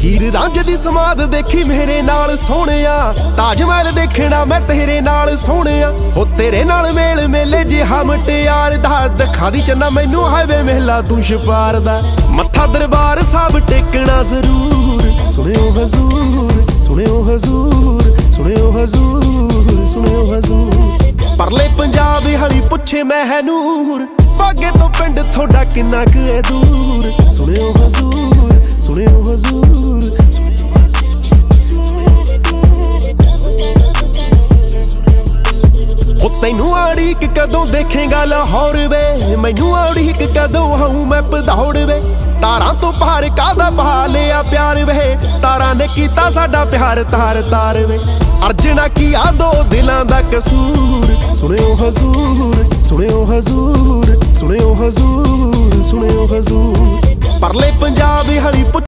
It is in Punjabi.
ਹੀਰ ਰਾਂਝੇ ਦੀ ਸਮਾਦ ਦੇਖੀ ਮੇਰੇ ਨਾਲ ਸੋਹਣਿਆ। ਤਾਜ ਮਹਿਲ ਦੇਖਣਾ ਮੈਂ ਤੇਰੇ ਨਾਲ ਸੋਹਣਿਆ। ਹੋ ਤੇਰੇ ਨਾਲ ਮੇਲ ਮੇਲੇ ਜਿਹਾ ਮਟਿਆਰ ਦਾ। ਦਿਖਾ ਦੀ ਚੰਨਾ ਮੈਨੂੰ ਹਾਈਵੇ ਮਹਿਲਾ ਤੂੰ ਛਪਾਰ ਦਾ। ਮੱਥਾ ਦਰਬਾਰ ਸਾਹਿਬ ਟੇਕਣਾ ਜ਼ਰੂਰ। ਸੁਣਿਓ ਹਜ਼ੂਰ ਸੁਣਿਓ ਹਜ਼ੂਰ ਸੁਣਿਓ ਹਜ਼ੂਰ ਸੁਣਿਓ ਹਜ਼ੂਰ। ਪਰਲੇ ਪੰਜਾਬ ਹਲੀ ਪੁੱਛੇ ਮੈਂ ਮਹਿਨੂਰ। ਬਾਗੇ ਤੋਂ ਪਿੰਡ ਥੋੜਾ ਕਿੰਨਾ ਕੁ ਹੈ ਦੂਰ। ਸੁਣਿਓ ਉਹ ਤੈਨੂੰ ਆੜੀ ਕਦੋਂ ਦੇਖੇਗਾ ਲਾਹੌਰ ਵੇ? ਮੈਨੂੰ ਆੜੀ ਕਦੋਂ ਆਉਂ ਮੈਂ ਪਧੌੜ ਵੇ? ਤਾਰਾਂ ਤੋਂ ਪਾਰ ਕਾਦਾ ਪਾ ਲਿਆ ਪਿਆਰ ਵੇ? ਤਾਰਾਂ ਨੇ ਕੀਤਾ ਸਾਡਾ ਪਿਆਰ ਤਾਰ ਤਾਰ ਵੇ। ਅਰਜਣਾ ਕੀ ਆ ਦੋ ਦਿਲਾਂ ਦਾ ਕਸੂਰ? ਸੁਣਿਓ ਹਜ਼ੂਰ ਸੁਣਿਓ ਹਜ਼ੂਰ ਸੁਣਿਓ ਹਜ਼ੂਰ ਸੁਣਿਓ ਹਜ਼ੂਰ। ਪਰਲੇ ਪੰਜਾਬ ਹਲੀ